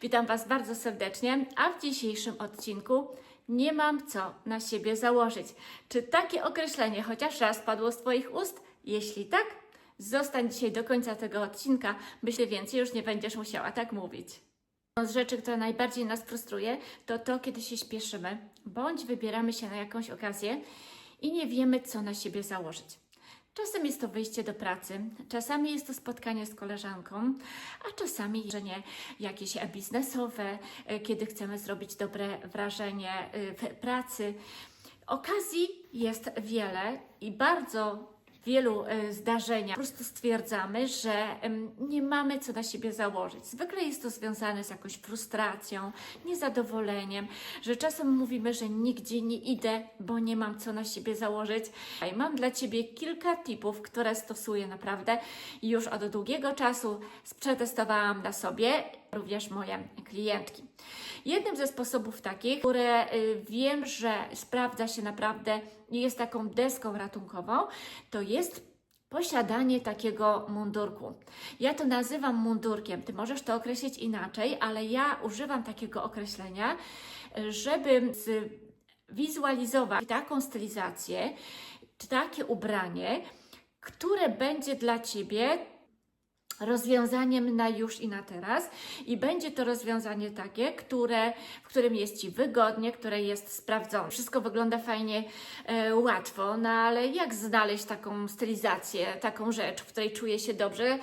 Witam Was bardzo serdecznie, a w dzisiejszym odcinku nie mam co na siebie założyć. Czy takie określenie chociaż raz padło z Twoich ust? Jeśli tak, zostań dzisiaj do końca tego odcinka, Ty więcej już nie będziesz musiała tak mówić. Z rzeczy, która najbardziej nas frustruje, to to, kiedy się śpieszymy, bądź wybieramy się na jakąś okazję i nie wiemy, co na siebie założyć. Czasem jest to wyjście do pracy, czasami jest to spotkanie z koleżanką, a czasami nie jakieś biznesowe, e, kiedy chcemy zrobić dobre wrażenie e, w pracy. Okazji jest wiele i bardzo wielu e, zdarzeniach po prostu stwierdzamy, że nie mamy co na siebie założyć. Zwykle jest to związane z jakąś frustracją, niezadowoleniem, że czasem mówimy, że nigdzie nie idę, bo nie mam co na siebie założyć. I mam dla Ciebie kilka tipów, które stosuję naprawdę już od długiego czasu. Przetestowałam na sobie również moje klientki. Jednym ze sposobów takich, które y, wiem, że sprawdza się naprawdę i jest taką deską ratunkową, to jest posiadanie takiego mundurku. Ja to nazywam mundurkiem. Ty możesz to określić inaczej, ale ja używam takiego określenia, żeby wizualizować taką stylizację, takie ubranie, które będzie dla Ciebie rozwiązaniem na już i na teraz i będzie to rozwiązanie takie, które, w którym jest Ci wygodnie, które jest sprawdzone. Wszystko wygląda fajnie, e, łatwo, no ale jak znaleźć taką stylizację, taką rzecz, w której czuję się dobrze,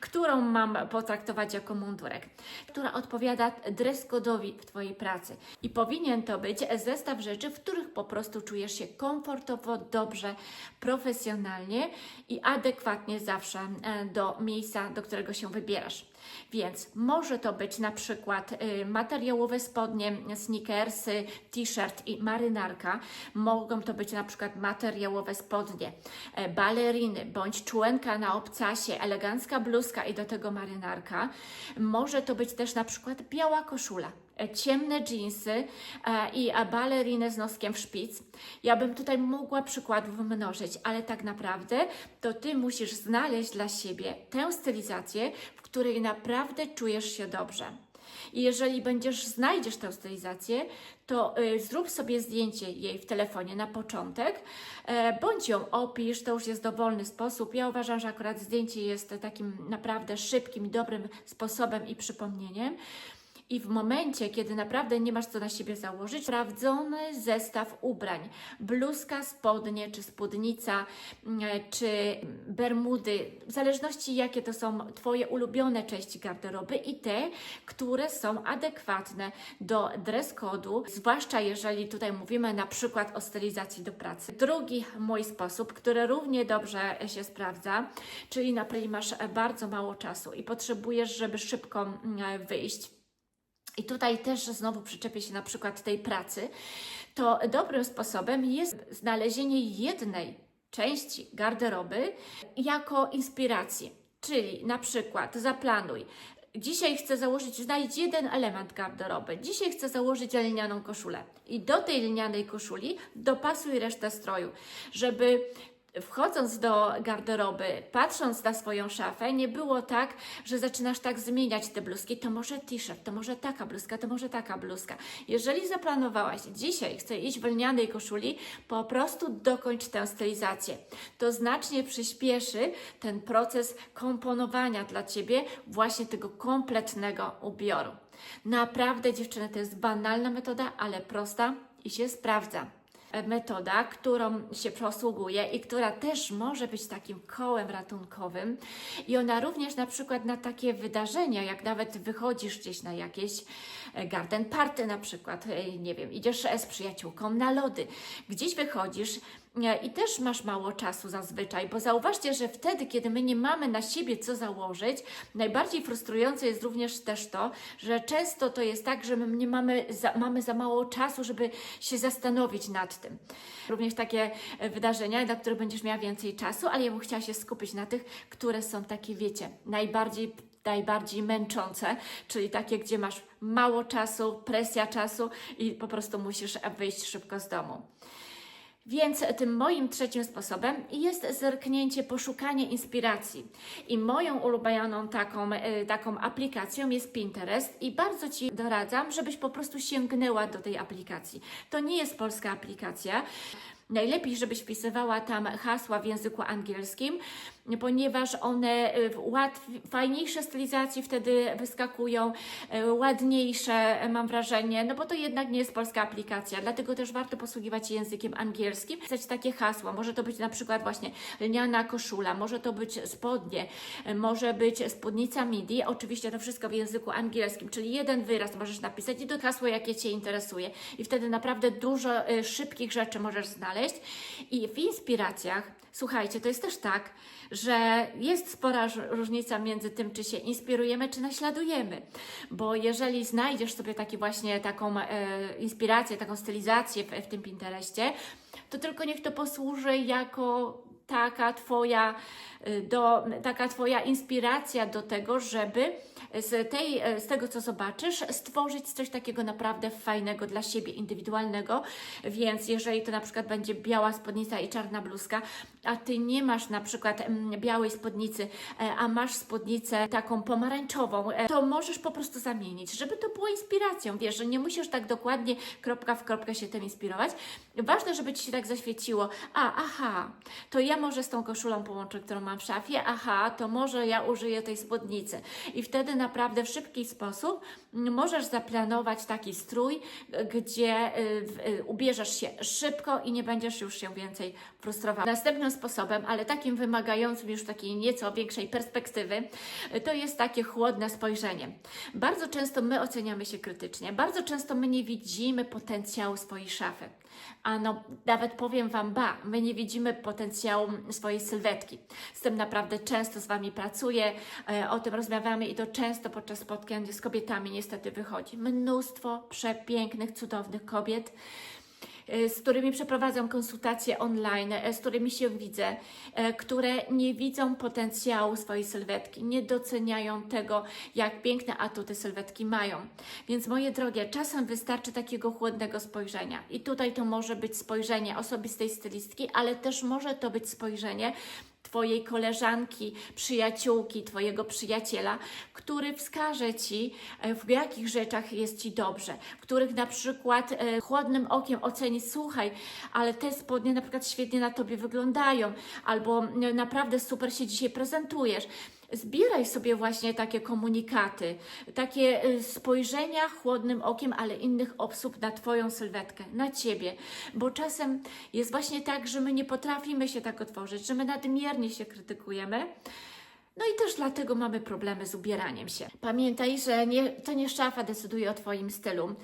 którą mam potraktować jako mundurek, która odpowiada dress code'owi w Twojej pracy. I powinien to być zestaw rzeczy, w których po prostu czujesz się komfortowo, dobrze, profesjonalnie i adekwatnie zawsze e, do miejsca, do którego się wybierasz. Więc może to być na przykład y, materiałowe spodnie, sneakersy, t-shirt i marynarka. Mogą to być na przykład materiałowe spodnie, e, baleriny bądź człenka na obcasie, elegancka bluzka i do tego marynarka. Może to być też na przykład biała koszula ciemne dżinsy e, i e, baleriny z noskiem w szpic. Ja bym tutaj mogła przykładów mnożyć, ale tak naprawdę to Ty musisz znaleźć dla siebie tę stylizację, w której naprawdę czujesz się dobrze. I jeżeli będziesz, znajdziesz tę stylizację, to y, zrób sobie zdjęcie jej w telefonie na początek, e, bądź ją opisz, to już jest dowolny sposób. Ja uważam, że akurat zdjęcie jest takim naprawdę szybkim dobrym sposobem i przypomnieniem. I w momencie, kiedy naprawdę nie masz co na siebie założyć, sprawdzony zestaw ubrań, bluzka, spodnie, czy spódnica, mm, czy bermudy, w zależności jakie to są Twoje ulubione części garderoby i te, które są adekwatne do dress code'u, zwłaszcza jeżeli tutaj mówimy na przykład o stylizacji do pracy. Drugi mój sposób, który równie dobrze się sprawdza, czyli na masz bardzo mało czasu i potrzebujesz, żeby szybko mm, wyjść, i tutaj też znowu przyczepię się na przykład tej pracy, to dobrym sposobem jest znalezienie jednej części garderoby jako inspiracji. Czyli na przykład zaplanuj. Dzisiaj chcę założyć, znajdź jeden element garderoby. Dzisiaj chcę założyć lnianą koszulę. I do tej lnianej koszuli dopasuj resztę stroju, żeby wchodząc do garderoby, patrząc na swoją szafę, nie było tak, że zaczynasz tak zmieniać te bluzki. To może t-shirt, to może taka bluzka, to może taka bluzka. Jeżeli zaplanowałaś, dzisiaj chcę iść w lnianej koszuli, po prostu dokończ tę stylizację. To znacznie przyspieszy ten proces komponowania dla Ciebie właśnie tego kompletnego ubioru. Naprawdę, dziewczyny, to jest banalna metoda, ale prosta i się sprawdza metoda, którą się posługuje i która też może być takim kołem ratunkowym. I ona również na przykład na takie wydarzenia, jak nawet wychodzisz gdzieś na jakieś e, garden party na przykład, e, nie wiem, idziesz z przyjaciółką na lody, gdzieś wychodzisz e, i też masz mało czasu zazwyczaj, bo zauważcie, że wtedy, kiedy my nie mamy na siebie co założyć, najbardziej frustrujące jest również też to, że często to jest tak, że my nie mamy za, mamy za mało czasu, żeby się zastanowić nad tym. Również takie e, wydarzenia, na które będziesz miała więcej czasu, ale ja bym chciała się skupić na tych, które są takie, wiecie, najbardziej najbardziej męczące, czyli takie, gdzie masz mało czasu, presja czasu i po prostu musisz wyjść szybko z domu. Więc tym moim trzecim sposobem jest zerknięcie, poszukanie inspiracji. I moją ulubioną taką, e, taką aplikacją jest Pinterest i bardzo Ci doradzam, żebyś po prostu sięgnęła do tej aplikacji. To nie jest polska aplikacja. Najlepiej, żebyś wpisywała tam hasła w języku angielskim, ponieważ one y, w fajniejsze stylizacji wtedy wyskakują, y, ładniejsze, y, mam wrażenie, no bo to jednak nie jest polska aplikacja, dlatego też warto posługiwać się językiem angielskim, pisać takie hasła. Może to być na przykład właśnie lniana koszula, może to być spodnie, może być spódnica midi, oczywiście to wszystko w języku angielskim, czyli jeden wyraz możesz napisać i to hasło, jakie Cię interesuje. I wtedy naprawdę dużo szybkich rzeczy możesz znaleźć. I w inspiracjach, słuchajcie, to jest też tak, że jest spora róż- różnica między tym, czy się inspirujemy, czy naśladujemy. Bo jeżeli znajdziesz sobie taki właśnie taką e, inspirację, taką stylizację w, w tym Pinterestie, to tylko niech to posłuży jako taka twoja, y, do, taka twoja inspiracja do tego, żeby z, tej, z tego, co zobaczysz, stworzyć coś takiego naprawdę fajnego dla siebie, indywidualnego. Więc jeżeli to na przykład będzie biała spódnica i czarna bluzka, a ty nie masz na przykład mm, białej spódnicy, e, a masz spódnicę taką pomarańczową, e, to możesz po prostu zamienić, żeby to było inspiracją. Wiesz, że nie musisz tak dokładnie kropka w kropkę się tym inspirować. Ważne, żeby ci się tak zaświeciło. A, aha, to ja może z tą koszulą połączę, którą mam w szafie, aha, to może ja użyję tej spódnicy. I wtedy naprawdę w szybki sposób możesz zaplanować taki strój, gdzie y, y, ubierzesz się szybko i nie będziesz już się więcej frustrował. Następnym sposobem, ale takim wymagającym już takiej nieco większej perspektywy, y, to jest takie chłodne spojrzenie. Bardzo często my oceniamy się krytycznie, bardzo często my nie widzimy potencjału swojej szafy. A no, nawet powiem Wam, ba, my nie widzimy potencjału swojej sylwetki. Z tym naprawdę często z Wami pracuję, o tym rozmawiamy i to często podczas spotkań z kobietami niestety wychodzi. Mnóstwo przepięknych, cudownych kobiet, e, z którymi przeprowadzam konsultacje online, e, z którymi się widzę, e, które nie widzą potencjału swojej sylwetki, nie doceniają tego, jak piękne atuty sylwetki mają. Więc moje drogie, czasem wystarczy takiego chłodnego spojrzenia. I tutaj to może być spojrzenie osobistej stylistki, ale też może to być spojrzenie Twojej koleżanki, przyjaciółki, Twojego przyjaciela, który wskaże Ci, e, w jakich rzeczach jest Ci dobrze, w których na przykład e, chłodnym okiem oceni, słuchaj, ale te spodnie na przykład świetnie na Tobie wyglądają, albo e, naprawdę super się dzisiaj prezentujesz. Zbieraj sobie właśnie takie komunikaty, takie y, spojrzenia chłodnym okiem, ale innych osób na Twoją sylwetkę, na Ciebie. Bo czasem jest właśnie tak, że my nie potrafimy się tak otworzyć, że my nadmiernie się krytykujemy. No i też dlatego mamy problemy z ubieraniem się. Pamiętaj, że nie, to nie szafa decyduje o Twoim stylu.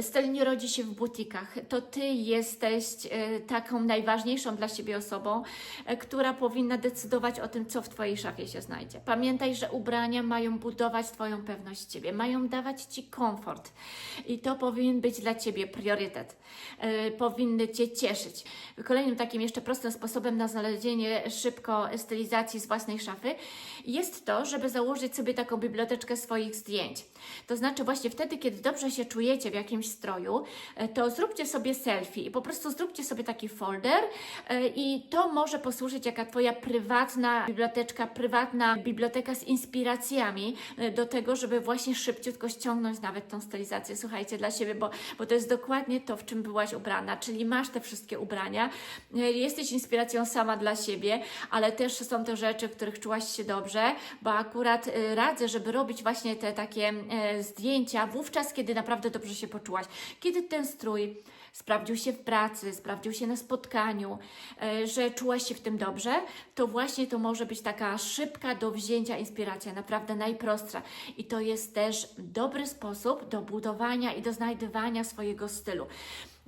Styl nie rodzi się w butikach. To Ty jesteś e, taką najważniejszą dla siebie osobą, e, która powinna decydować o tym, co w Twojej szafie się znajdzie. Pamiętaj, że ubrania mają budować Twoją pewność siebie, mają dawać Ci komfort i to powinien być dla Ciebie priorytet. E, powinny Cię cieszyć. Kolejnym takim jeszcze prostym sposobem na znalezienie szybko stylizacji z własnej szafy jest to, żeby założyć sobie taką biblioteczkę swoich zdjęć. To znaczy właśnie wtedy, kiedy dobrze się czujecie w jakimś stroju, e, to zróbcie sobie selfie i po prostu zróbcie sobie taki folder e, i to może posłużyć jaka Twoja prywatna biblioteczka, prywatna biblioteka z inspiracjami e, do tego, żeby właśnie szybciutko ściągnąć nawet tą stylizację, słuchajcie, dla siebie, bo, bo to jest dokładnie to, w czym byłaś ubrana, czyli masz te wszystkie ubrania, jesteś inspiracją sama dla siebie, ale też są to rzeczy, w których czułaś się dobrze, bo akurat e, radzę, żeby robić właśnie te takie e, zdjęcia wówczas, kiedy naprawdę dobrze się poczułaś, kiedy ten strój sprawdził się w pracy, sprawdził się na spotkaniu, e, że czułaś się w tym dobrze, to właśnie to może być taka szybka do wzięcia inspiracja, naprawdę najprostsza. I to jest też dobry sposób do budowania i do znajdywania swojego stylu.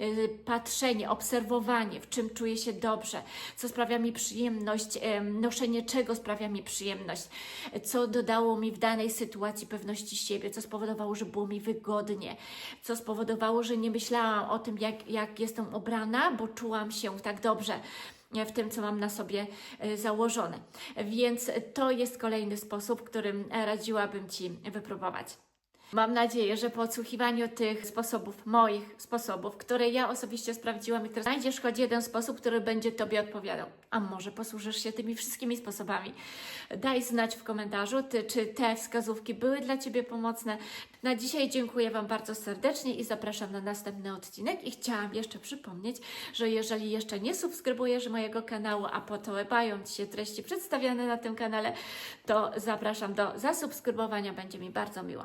Y, Patrzenie, obserwowanie, w czym czuję się dobrze, co sprawia mi przyjemność, em, noszenie czego sprawia mi przyjemność, co dodało mi w danej sytuacji pewności siebie, co spowodowało, że było mi wygodnie, co spowodowało, że nie myślałam o tym, jak, jak jestem ubrana, bo czułam się tak dobrze e, w tym, co mam na sobie założone. Więc to jest kolejny sposób, którym radziłabym Ci wypróbować. Mam nadzieję, że po odsłuchiwaniu tych sposobów, moich sposobów, które ja osobiście sprawdziłam i które znajdziesz choć jeden sposób, który będzie Tobie odpowiadał. A może posłużysz się tymi wszystkimi sposobami? Daj znać w komentarzu, ty, czy te wskazówki były dla Ciebie pomocne. Na dzisiaj dziękuję Wam bardzo serdecznie i zapraszam na następny odcinek. I chciałam jeszcze przypomnieć, że jeżeli jeszcze nie subskrybujesz mojego kanału, a podobają Ci się treści przedstawiane na tym kanale, to zapraszam do zasubskrybowania, będzie mi bardzo miło.